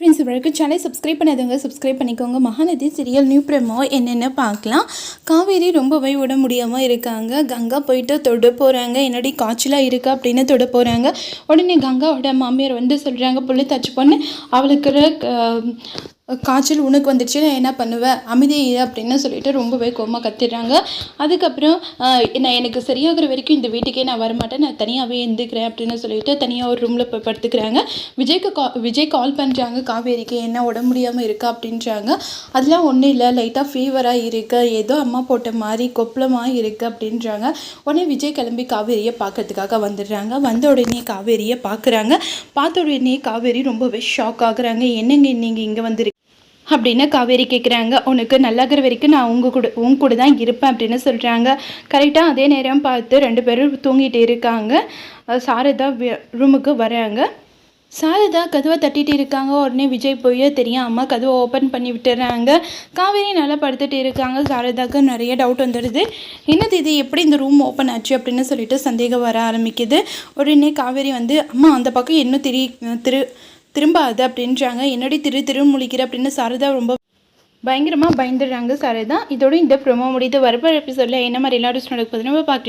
Friends வரைக்கும் channel subscribe பண்ணாதவங்க subscribe பண்ணிக்கோங்க. மகாநதி சீரியல் நியூ ப்ரெமோ என்னென்னு பார்க்கலாம். காவேரி ரொம்பவே விட முடியாமல் இருக்காங்க. கங்கா போயிட்டு தொட போகிறாங்க என்னடி காய்ச்சலாக இருக்கா அப்படின்னு தொட போகிறாங்க உடனே கங்காவோட மாமியார் வந்து சொல்கிறாங்க புள்ளி தச்சு பொண்ணு அவளுக்கு காய்ச்சல் உனக்கு வந்துடுச்சு நான் என்ன பண்ணுவேன்? அமைதி இரு அப்படின்னு சொல்லிட்டு ரொம்பவே கோமா கத்திடுறாங்க. அதுக்கப்புறம் நான் எனக்கு சரியாகிற வரைக்கும் இந்த வீட்டுக்கே நான் வரமாட்டேன். நான் தனியாகவே இருந்துக்கிறேன் அப்படின்னு சொல்லிட்டு தனியாக ஒரு ரூமில் போய் படுத்துக்கிறாங்க. விஜய்க்கு கா விஜய் கால் பண்ணுறாங்க காவேரிக்கு என்ன உடம்பு முடியாமல் இருக்கா அப்படின்றாங்க. அதெல்லாம் ஒன்றும் இல்லை. லைட்டாக ஃபீவராக இருக்கு. ஏதோ அம்மா போட்ட மாதிரி கொப்பளமாக இருக்குது அப்படின்றாங்க. உடனே விஜய் கிளம்பி காவேரியை பார்க்கறதுக்காக வந்துடுறாங்க. வந்த உடனே காவேரியை பார்க்குறாங்க. பார்த்த உடனே காவேரி ரொம்பவே ஷாக் ஆகுறாங்க. என்னங்க நீங்கள் இங்கே வந்துருக்கு அப்படின்னு காவேரி கேட்குறாங்க உனக்கு நல்லாகிற வரைக்கும் நான் உங்கள் கூட உங்க கூட தான் இருப்பேன் அப்படின்னு சொல்கிறாங்க கரெக்டாக அதே நேரம் பார்த்து ரெண்டு பேரும் தூங்கிட்டு இருக்காங்க. சாரதா ரூமுக்கு வராங்க. சாரதா கதவை தட்டிட்டு இருக்காங்க. உடனே விஜய் போய் தெரியும் அம்மா கதவை ஓப்பன் பண்ணி விட்டுறாங்க. காவேரி நல்லா படுத்துட்டு இருக்காங்க. சாரதாக்கு நிறைய டவுட் வந்துடுது. என்னது இது? எப்படி இந்த ரூம் ஓப்பன் ஆச்சு? அப்படின்னு சொல்லிட்டு சந்தேகம் வர ஆரம்பிக்குது. உடனே காவேரி வந்து அம்மா அந்த பக்கம் இன்னும் திரு திரு திரும்பாது அப்படின்றாங்க. என்னடி திரு திரு முழிக்கிற அப்படின்னு சாரதா ரொம்ப பயங்கரமாக பயந்துடுறாங்க சாரதா. இதோட இந்த ப்ரொமோ முடித்து வரப்போ எபிசோடில் என்ன மாதிரி எல்லாரும் நடக்குது நம்ம பார்க்கலாம்.